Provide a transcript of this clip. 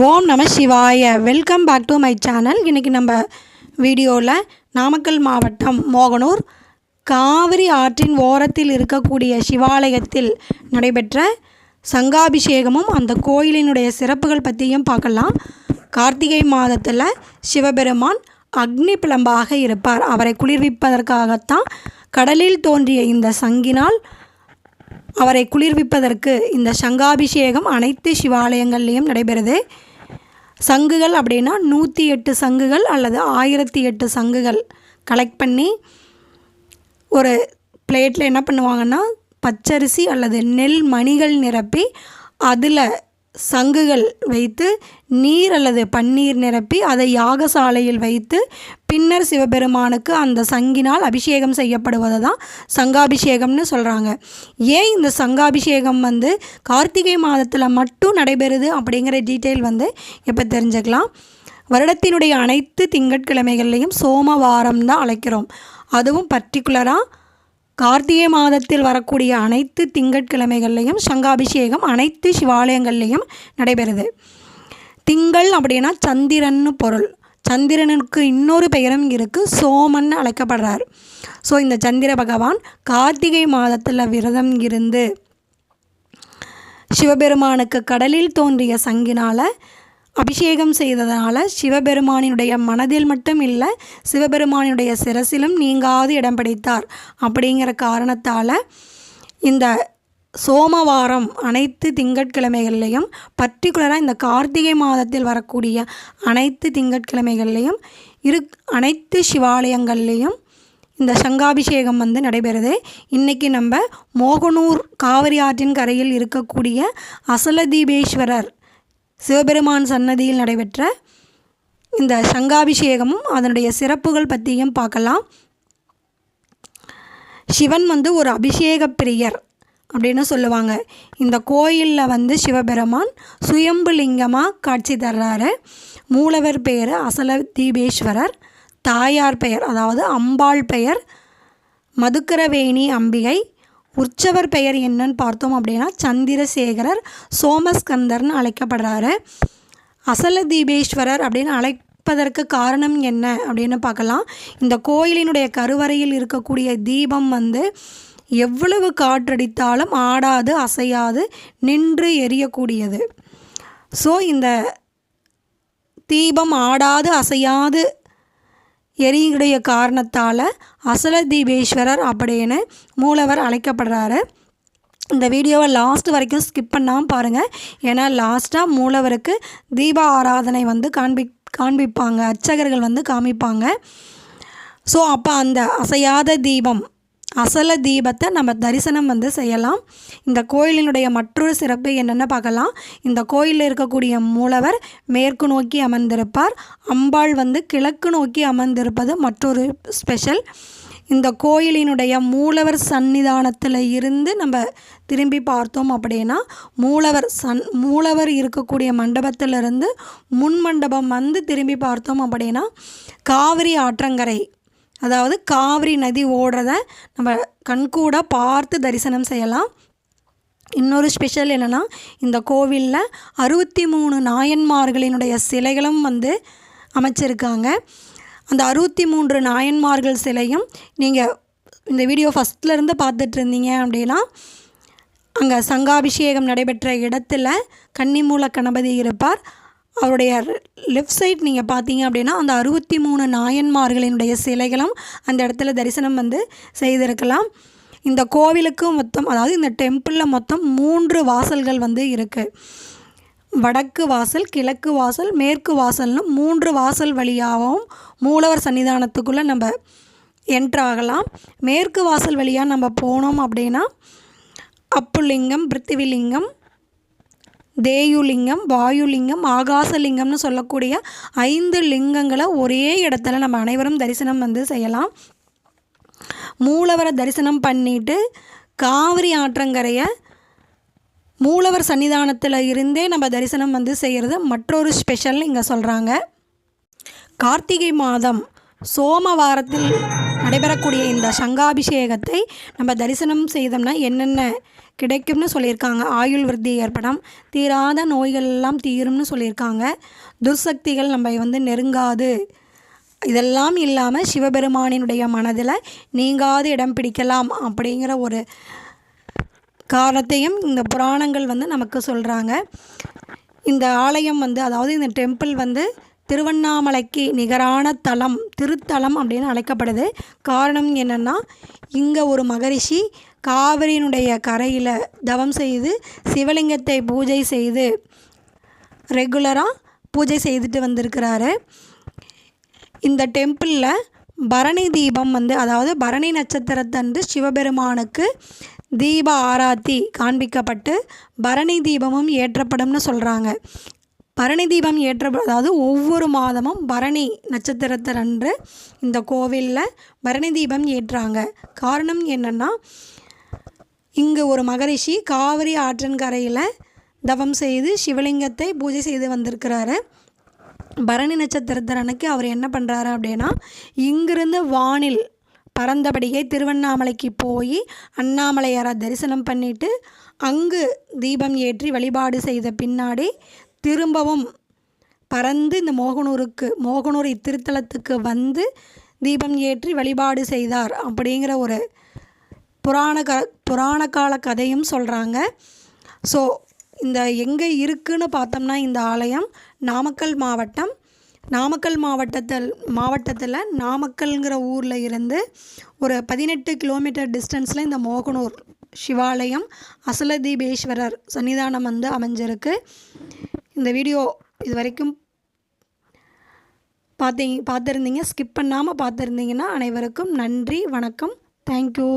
ஓம் நம சிவாய. Welcome back to my channel இன்றைக்கி நம்ம வீடியோவில் நாமக்கல் மாவட்டம் மோகனூர் காவிரி ஆற்றின் ஓரத்தில் இருக்கக்கூடிய சிவாலயத்தில் நடைபெற்ற சங்காபிஷேகமும் அந்த கோயிலினுடைய சிறப்புகள் பற்றியும் பார்க்கலாம். கார்த்திகை மாதத்தில் சிவபெருமான் அக்னி பிளம்பாக இருப்பார். அவரை குளிர்விப்பதற்காகத்தான் கடலில் தோன்றிய இந்த சங்கினால் அவரை குளிர்விப்பதற்கு இந்த சங்காபிஷேகம் அனைத்து சிவாலயங்கள்லேயும் நடைபெறுது. சங்குகள் அப்படின்னா நூற்றி எட்டு சங்குகள் அல்லது ஆயிரத்தி எட்டு சங்குகள் கலெக்ட் பண்ணி ஒரு பிளேட்டில் என்ன பண்ணுவாங்கன்னா பச்சரிசி அல்லது நெல் மணிகள் நிரப்பி அதில் சங்குகள் வைத்து நீர் அல்லது பன்னீர் நிரப்பி அதை யாகசாலையில் வைத்து பின்னர் சிவபெருமானுக்கு அந்த சங்கினால் அபிஷேகம் செய்யப்படுவது தான் சங்காபிஷேகம்னு சொல்கிறாங்க ஏன் இந்த சங்காபிஷேகம் வந்து கார்த்திகை மாதத்தில் மட்டும் நடைபெறுது அப்படிங்கிற டீட்டெயில் வந்து இப்போ தெரிஞ்சுக்கலாம். வருடத்தினுடைய அனைத்து திங்கட்கிழமைகள்லையும் சோமவாரம் தான் அழைக்கிறோம். அதுவும் பர்டிகுலராக கார்த்திகை மாதத்தில் வரக்கூடிய அனைத்து திங்கட்கிழமைகள்லையும் சங்காபிஷேகம் அனைத்து சிவாலயங்கள்லேயும் நடைபெறுது. திங்கள் அப்படின்னா சந்திரன்னு பொருள். சந்திரனுக்கு இன்னொரு பெயரும் இருக்குது சோமன் அழைக்கப்படுறார். ஸோ இந்த சந்திர பகவான் கார்த்திகை மாதத்தில் விரதம் இருந்து சிவபெருமானுக்கு கடலில் தோன்றிய சங்கினால் அபிஷேகம் செய்ததனால சிவபெருமானினுடைய மனதில் மட்டும் இல்லை சிவபெருமானினுடைய சிரசிலும் நீங்காது இடம் பிடித்தார். அப்படிங்கிற காரணத்தால் இந்த சோமவாரம் அனைத்து திங்கட்கிழமைகள்லையும் பர்டிகுலராக இந்த கார்த்திகை மாதத்தில் வரக்கூடிய அனைத்து திங்கட்கிழமைகள்லையும் இரு அனைத்து சிவாலயங்கள்லேயும் இந்த சங்காபிஷேகம் வந்து நடைபெறுது. இன்றைக்கி நம்ம மோகனூர் காவிரி ஆற்றின் கரையில் இருக்கக்கூடிய அசலதீபேஸ்வரர் சிவபெருமான் சன்னதியில் நடைபெற்ற இந்த சங்காபிஷேகமும் அதனுடைய சிறப்புகள் பற்றியும் பார்க்கலாம். சிவன் வந்து ஒரு அபிஷேக பிரியர் அப்படின்னு சொல்லுவாங்க. இந்த கோயிலில் வந்து சிவபெருமான் சுயம்பு லிங்கமாக காட்சி தர்றாரு. மூலவர் பெயர் அசல தீபேஸ்வரர் தாயார் பெயர் அதாவது அம்பாள் பெயர் மதுக்கரவேணி அம்பிகை உற்சவர் பெயர் என்னன்னு பார்த்தோம் அப்படின்னா சந்திரசேகரர் சோமஸ்கந்தர்னு அழைக்கப்படுறாரு. அசல தீபேஸ்வரர் அப்படின்னு அழைப்பதற்கு காரணம் என்ன அப்படின்னு பார்க்கலாம். இந்த கோயிலினுடைய கருவறையில் இருக்கக்கூடிய தீபம் வந்து எவ்வளவு காற்றடித்தாலும் ஆடாது அசையாது நின்று எரியக்கூடியது. ஸோ இந்த தீபம் ஆடாது அசையாது எரியுடைய காரணத்தால் அசல தீபேஸ்வரர் அப்படின்னு மூலவர் அழைக்கப்படுறாரு. இந்த வீடியோவை லாஸ்ட் வரைக்கும் ஸ்கிப் பண்ணாமல் பாருங்கள் ஏன்னா லாஸ்ட்டாக மூலவருக்கு தீப ஆராதனை வந்து காண்பி காண்பிப்பாங்க. அர்ச்சகர்கள் வந்து காமிப்பாங்க. ஸோ அப்போ அந்த அசையாத தீபம் அசல தீபத்தை நம்ம தரிசனம் வந்து செய்யலாம். இந்த கோயிலினுடைய மற்றொரு சிறப்பு என்னென்ன பார்க்கலாம். இந்த கோயிலில் இருக்கக்கூடிய மூலவர் மேற்கு நோக்கி அமர்ந்திருப்பார். அம்பாள் வந்து கிழக்கு நோக்கி அமர்ந்திருப்பது மற்றொரு ஸ்பெஷல் இந்த கோயிலினுடைய மூலவர் சன்னிதானத்தில் இருந்து நம்ம திரும்பி பார்த்தோம் அப்படின்னா மூலவர் சன் மூலவர் இருக்கக்கூடிய மண்டபத்திலிருந்து முன் மண்டபம் வந்து திரும்பி பார்த்தோம் அப்படின்னா காவிரி ஆற்றங்கரை அதாவது காவிரி நதி ஓடுறத நம்ம கண்கூட பார்த்து தரிசனம் செய்யலாம். இன்னொரு ஸ்பெஷல் என்னென்னா இந்த கோவிலில் அறுபத்தி மூணு நாயன்மார்களினுடைய சிலைகளும் வந்து அமைச்சிருக்காங்க. அந்த அறுபத்தி மூன்று நாயன்மார்கள் சிலையும் நீங்கள் இந்த வீடியோ ஃபஸ்ட்லேருந்து பார்த்துட்டு இருந்தீங்க அப்படின்னா அங்கே சங்காபிஷேகம் நடைபெற்ற இடத்துல கன்னிமூல கணபதி இருப்பார். அவருடைய லெஃப்ட் சைட் நீங்கள் பார்த்தீங்க அப்படின்னா அந்த அறுபத்தி மூணு நாயன்மார்களினுடைய சிலைகளும் அந்த இடத்துல தரிசனம் வந்து செய்திருக்கலாம். இந்த கோவிலுக்கு மொத்தம் அதாவது இந்த டெம்பிளில் மொத்தம் மூன்று வாசல்கள் வந்து இருக்குது வடக்கு வாசல் கிழக்கு வாசல் மேற்கு வாசல்னு மூன்று வாசல் வழியாகவும் மூலவர் சன்னிதானத்துக்குள்ளே நம்ம என்ட்ராகலாம் மேற்கு வாசல் வழியாக நம்ம போனோம் அப்படின்னா அப்புலிங்கம் பிருத்திவிலிங்கம் தேயுலிங்கம் வாயுலிங்கம் ஆகாசலிங்கம்னு சொல்லக்கூடிய ஐந்து லிங்கங்களை ஒரே இடத்துல நம்ம அனைவரும் தரிசனம் வந்து செய்யலாம். மூலவரை தரிசனம் பண்ணிட்டு காவிரி ஆற்றங்கரையை மூலவர் சன்னிதானத்தில் இருந்தே நம்ம தரிசனம் வந்து செய்கிறது மற்றொரு ஸ்பெஷல் இங்கே சொல்கிறாங்க கார்த்திகை மாதம் சோமவாரத்தில் நடைபெறக்கூடிய இந்த சங்காபிஷேகத்தை நம்ம தரிசனம் செய்தோம்னா என்னென்ன கிடைக்கும்னு சொல்லியிருக்காங்க. ஆயுள் விருத்தி ஏற்படும் தீராத நோய்கள் எல்லாம் தீரும்னு சொல்லியிருக்காங்க. துர்சக்திகள் நம்ம வந்து நெருங்காது. இதெல்லாம் இல்லாமல் சிவபெருமானினுடைய மனதில் நீங்காது இடம் பிடிக்கலாம் அப்படிங்கிற ஒரு காரணத்தையும் இந்த புராணங்கள் வந்து நமக்கு சொல்கிறாங்க இந்த ஆலயம் வந்து அதாவது இந்த டெம்பிள் வந்து திருவண்ணாமலைக்கு நிகரான தலம் திருத்தலம் அப்படின்னு அழைக்கப்படுது. காரணம் என்னென்னா இங்கே ஒரு மகரிஷி காவிரியினுடைய கரையில் தவம் செய்து சிவலிங்கத்தை பூஜை செய்து ரெகுலராக பூஜை செய்துட்டு வந்திருக்கிறாரு. இந்த டெம்பிளில் பரணி தீபம் வந்து அதாவது பரணி நட்சத்திரத்தன்று சிவபெருமானுக்கு தீப ஆராத்தி காண்பிக்கப்பட்டு பரணி தீபமும் ஏற்றப்படும்னு சொல்கிறாங்க பரணி தீபம் ஏற்ற அதாவது ஒவ்வொரு மாதமும் பரணி நட்சத்திரத்தன்று இந்த கோவிலில் பரணி தீபம் ஏற்றுறாங்க காரணம் என்னென்னா இங்கே ஒரு மகரிஷி காவிரி ஆற்றன்கரையில் தவம் செய்து சிவலிங்கத்தை பூஜை செய்து வந்திருக்கிறாரு. பரணி நட்சத்திரத்தரனுக்கு அவர் என்ன பண்ணுறாரு அப்படின்னா இங்கிருந்து வானில் பறந்தபடியே திருவண்ணாமலைக்கு போய் அண்ணாமலையாரை தரிசனம் பண்ணிட்டு அங்கு தீபம் ஏற்றி வழிபாடு செய்த பின்னாடி திரும்பவும் பறந்து இந்த மோகனூருக்கு மோகனூர் இத்திருத்தலத்துக்கு வந்து தீபம் ஏற்றி வழிபாடு செய்தார் அப்படிங்கிற ஒரு புராண க புராண கால கதையும் சொல்கிறாங்க ஸோ இந்த எங்கே இருக்குன்னு பார்த்தோம்னா இந்த ஆலயம் நாமக்கல் மாவட்டம். நாமக்கல் மாவட்டத்தில் மாவட்டத்தில் நாமக்கல்ங்கிற ஊரில் இருந்து ஒரு பதினெட்டு கிலோமீட்டர் டிஸ்டன்ஸில் இந்த மோகனூர் சிவாலயம் அசலதீபேஸ்வரர் சன்னிதானம் வந்து அமைஞ்சிருக்கு. இந்த வீடியோ இது வரைக்கும் பார்த்தீங்க பார்த்துருந்தீங்க. ஸ்கிப் பண்ணாமல் பார்த்துருந்தீங்கன்னா அனைவருக்கும் நன்றி வணக்கம். தேங்க்யூ